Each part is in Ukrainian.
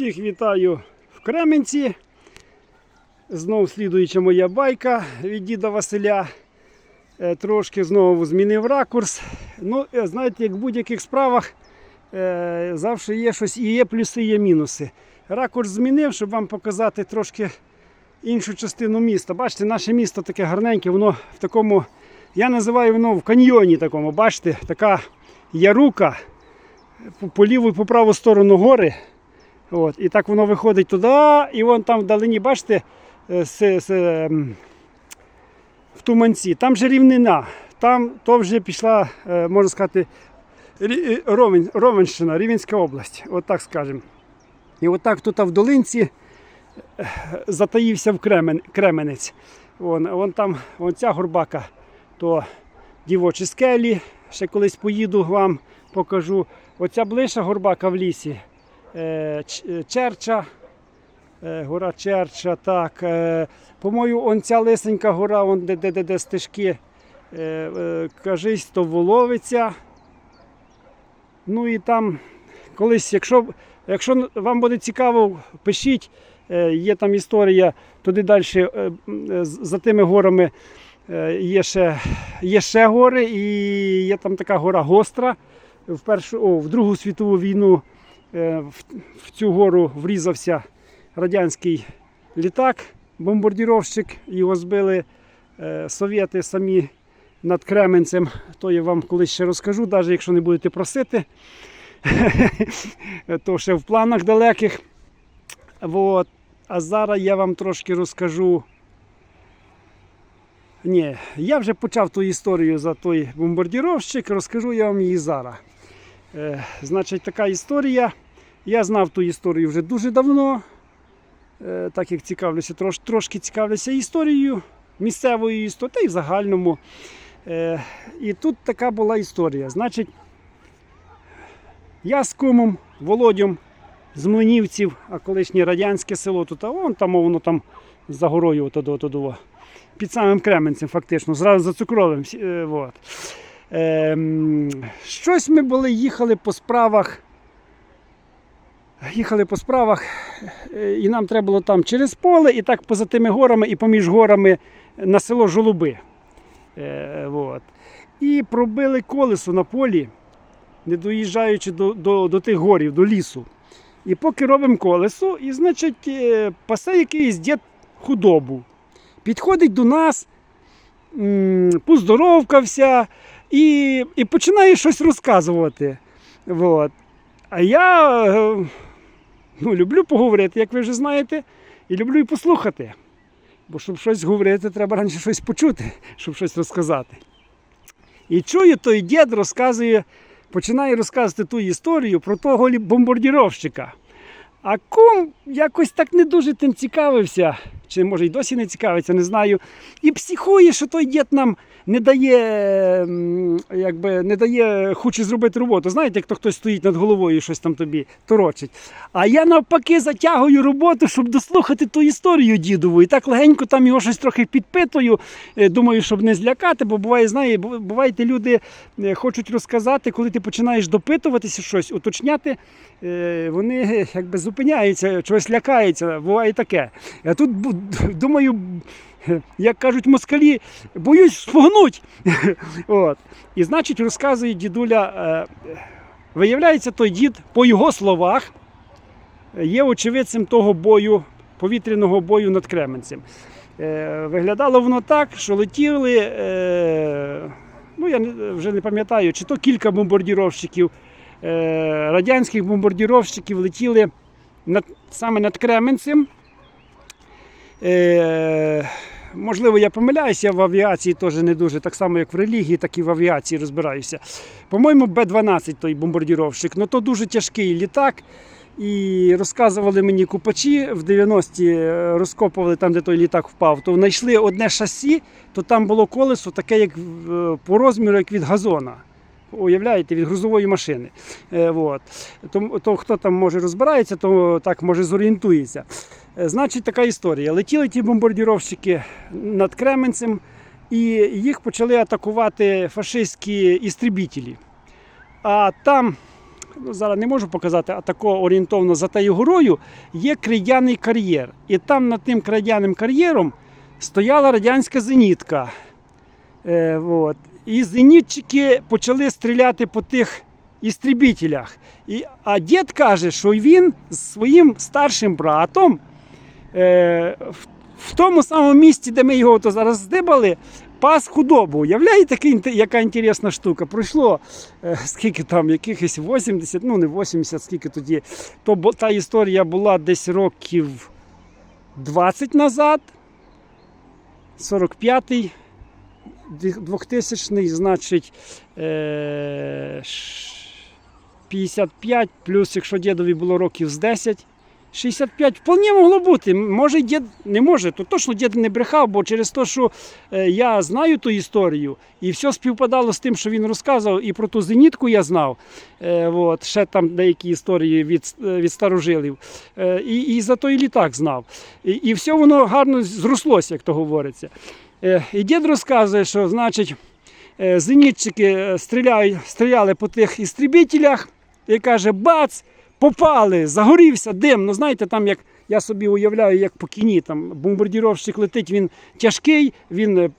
Всіх вітаю в Кременці. Знову слідуюча моя байка від діда Василя. Е, Трошки знову змінив ракурс. Ну, е, знаєте, як в будь-яких справах е, завжди є щось і є плюси, і є мінуси. Ракурс змінив, щоб вам показати трошки іншу частину міста. Бачите, наше місто таке гарненьке, воно в такому, я називаю воно в каньйоні такому. Бачите, така ярука по, по ліву і по праву сторону гори. От, і так воно виходить туди, і вон там вдалині, бачите, е, с, с, ем, в Туманці. Там же рівнина. Там то вже пішла, е, можна сказати, е, Ровенщина, Рівенська область, от так скажемо. І отак тут в долинці е, затаївся в Кремен, Кременець. Вон, вон там вон ця горбака, то дівочі скелі. Ще колись поїду вам покажу. Оця ближча горбака в лісі. Е, е, Черча. Е, Гора Черча, так. По-моєму, он ця лисенька гора, вон де, де, де, де стежки. Кажись, то Воловиця. Ну і там колись, якщо, якщо вам буде цікаво, пишіть. Є там історія туди далі, за тими горами є ще, є ще гори, і є там така гора Гостра. В, першу, о, в Другу світову війну в, в цю гору врізався радянський літак, бомбардіровщик. Його збили е, совєти самі над Кременцем. То я вам колись ще розкажу, навіть якщо не будете просити. то ще в планах далеких. Вот. А зараз я вам трошки розкажу. Ні, я вже почав ту історію за той бомбардіровщик, розкажу я вам її зараз. Е, значить, така історія. Я знав ту історію вже дуже давно, е, так як цікавлюся, трош, трошки цікавлюся історією, місцевою історією, та й в загальному. Е, і тут така була історія. Значить, я з кумом Володьом з Млинівців, а колишнє радянське село тут, а вон там воно там за горою отодо, отодо, під самим Кременцем, фактично, зразу за цукровим. Е. Ем, щось ми були, їхали по справах. Їхали по справах, е, і нам треба було там через поле, і так поза тими горами, і поміж горами на село Жолуби. Е, вот. І пробили колесо на полі, не доїжджаючи до, до, до тих горів, до лісу. І поки робимо колесо, і, значить, е, пасе якийсь дід худобу. Підходить до нас, поздоровкався і, і починає щось розказувати. Вот. А я е, ну, люблю поговорити, як ви вже знаєте, і люблю і послухати. Бо щоб щось говорити, треба раніше щось почути, щоб щось розказати. І чую, той дід розказує, починає розказувати ту історію про того бомбардіровщика. А кум якось так не дуже тим цікавився, чи може й досі не цікавиться, не знаю. І психує, що той дід нам не дає, якби, не дає, хоче зробити роботу. Знаєте, як то хтось стоїть над головою і щось там тобі торочить. А я навпаки затягую роботу, щоб дослухати ту історію дідову. І так легенько там його щось трохи підпитую. Е, Думаю, щоб не злякати, бо буває, знає, буваєте, люди е, хочуть розказати, коли ти починаєш допитуватися щось, уточняти, е, вони якби зупиняються, чогось лякаються. Буває таке. А тут думаю, як кажуть москалі, боюсь спугнуть. От. І значить, розказує дідуля. е, Виявляється, той дід, по його словах, є очевидцем того бою, повітряного бою над Кременцем. Е, Виглядало воно так, що летіли, е, ну я вже не пам'ятаю, чи то кілька бомбардіровщиків, радянських бомбардіровщиків летіли над, саме над Кременцем. Е, можливо, я помиляюся, в авіації теж не дуже, так само як в релігії, так і в авіації розбираюся. По-моєму, Б-12 той бомбардіровщик, ну то дуже тяжкий літак. І розказували мені купачі в 90-ті е, розкопували там, де той літак впав, то знайшли одне шасі, то там було колесо таке, як по розміру, як від газона. Уявляєте, від грузової машини. Е, вот. то, то хто там може розбирається, то так може зорієнтується. Е, Значить, така історія. Летіли ті бомбардіровщики над Кременцем, і їх почали атакувати фашистські істребітелі. А там ну, зараз не можу показати, а тако орієнтовно за тією горою, є крейдяний кар'єр. І там над тим крейдяним кар'єром стояла радянська зенітка. Е, вот. І зенітчики почали стріляти по тих істрібітелях. І, а дід каже, що він з своїм старшим братом в, в тому самому місці, де ми його то зараз здибали, пас худобу. Уявляєте, яка, інтересна штука? Пройшло е, скільки там, якихось 80, ну не 80, скільки тоді. То та історія була десь років 20 назад. 45-й, 2000-й, значить, е, 55, плюс, якщо дідові було років з 10, 65 вполне могло бути. Може, дід не може, то точно дід не брехав, бо через те, що е, я знаю ту історію, і все співпадало з тим, що він розказував, і про ту зенітку я знав. Е, от, ще там деякі історії від, е, від старожилів. І, і за той літак знав. І, і все воно гарно зрослося, як то говориться. І дід розказує, що значить, зенітчики стріляли по тих істрібітелях, і каже, бац! Попали, загорівся дим. Ну знаєте, там як я собі уявляю, як по кіні, там бомбардіровщик летить, він тяжкий, він е,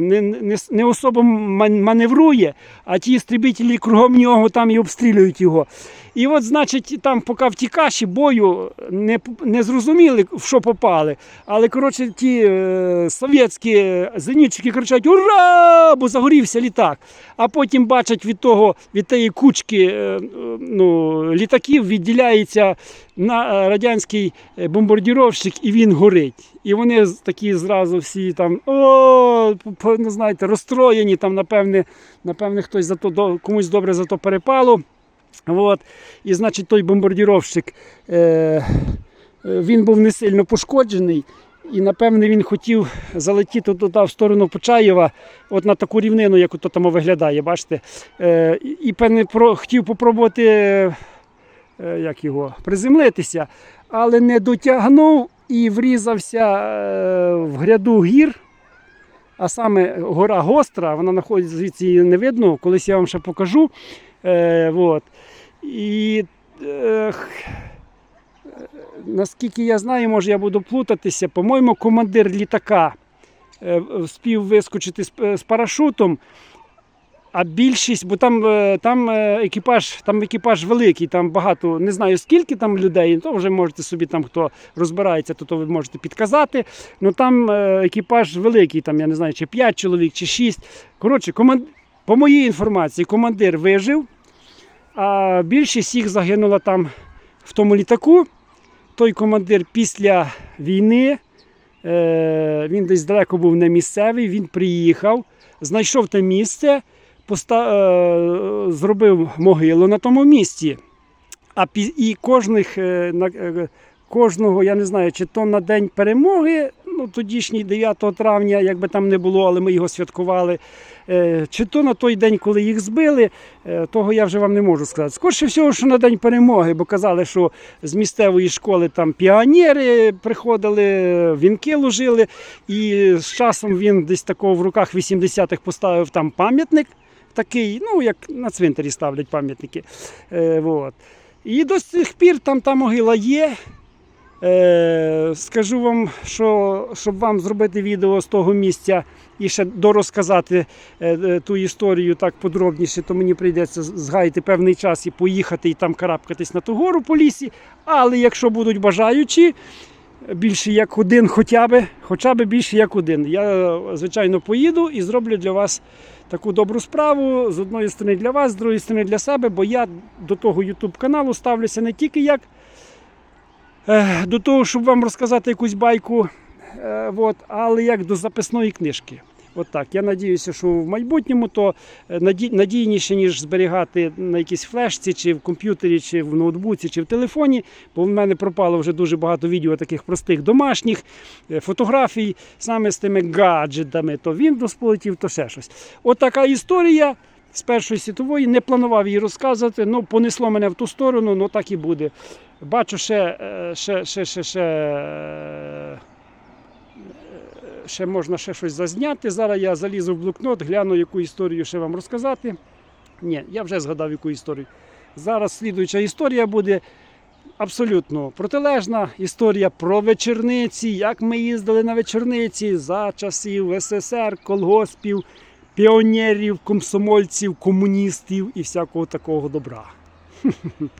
не, не, не особо маневрує, а ті істрібітелі кругом нього там і обстрілюють його. І от, значить, там, поки втікаші бою не, не зрозуміли, в що попали. Але коротше, ті е, совєтські зенітчики кричать Ура! бо загорівся літак. А потім бачать від того, від тієї кучки е, е, ну, літаків відділяється на е, радянський бомбардіровщик, і він горить. І вони такі зразу всі там о, ну, знаєте, розстроєні, там, напевне, напевне, хтось за то комусь добре за то перепало. От. І значить той бомбардіровщик е, він був не сильно пошкоджений. І напевне він хотів залетіти туди в сторону Почаєва, от на таку рівнину, як ото там виглядає, бачите. Е, і- певне хотів попробувати е, як його, приземлитися, але не дотягнув і врізався е, в гряду гір. А саме гора гостра, вона знаходиться звідси її не видно, колись я вам ще покажу. Е, вот. І е, е, наскільки я знаю, може я буду плутатися, по-моєму, командир літака е, спів вискочити з, з парашутом. А більшість, бо там, е, там е, екіпаж, там екіпаж великий, там багато, не знаю скільки там людей, то вже можете собі там, хто розбирається, то, то ви можете підказати. Ну там е, екіпаж великий, там я не знаю, чи 5 чоловік, чи 6. Коротше, команд... по моїй інформації, командир вижив, а більшість їх загинула там в тому літаку. Той командир після війни, е, він десь далеко був не місцевий, він приїхав, знайшов те місце поста- е, зробив могилу на тому місці. А і кожних, е, кожного, я не знаю, чи то на день перемоги, ну тодішній 9 травня, як би там не було, але ми його святкували. е, Чи то на той день, коли їх збили, е, того я вже вам не можу сказати. Скорше всього, що на день перемоги, бо казали, що з місцевої школи там піонери приходили, вінки ложили, і з часом він десь такого в руках 80-х поставив там пам'ятник такий, ну як на цвинтарі ставлять пам'ятники. Е, вот. І до сих пір там та могила є. Е, скажу вам, що щоб вам зробити відео з того місця і ще дорозказати е, е, ту історію так подробніше, то мені прийдеться згаяти певний час і поїхати і там карабкатись на ту гору по лісі. Але якщо будуть бажаючі, більше як один, хоча б, хоча б більше як один. Я, звичайно, поїду і зроблю для вас таку добру справу. З одної сторони для вас, з другої сторони для себе, бо я до того YouTube каналу ставлюся не тільки як до того, щоб вам розказати якусь байку, е, от, але як до записної книжки. От так. Я надіюся, що в майбутньому то е, надійніше, ніж зберігати на якійсь флешці, чи в комп'ютері, чи в ноутбуці, чи в телефоні. Бо в мене пропало вже дуже багато відео таких простих домашніх е, фотографій саме з тими гаджетами. То Windows полетів, то ще щось. От така історія. З Першої світової не планував її розказувати, ну понесло мене в ту сторону, ну так і буде. Бачу е, ще ще, ще, ще, ще, ще можна ще щось зазняти. Зараз я залізу в блокнот, гляну, яку історію ще вам розказати. Ні, я вже згадав, яку історію. Зараз слідуюча історія буде абсолютно протилежна історія про вечорниці, як ми їздили на вечорниці за часів СССР, колгоспів, піонерів, комсомольців, комуністів і всякого такого добра.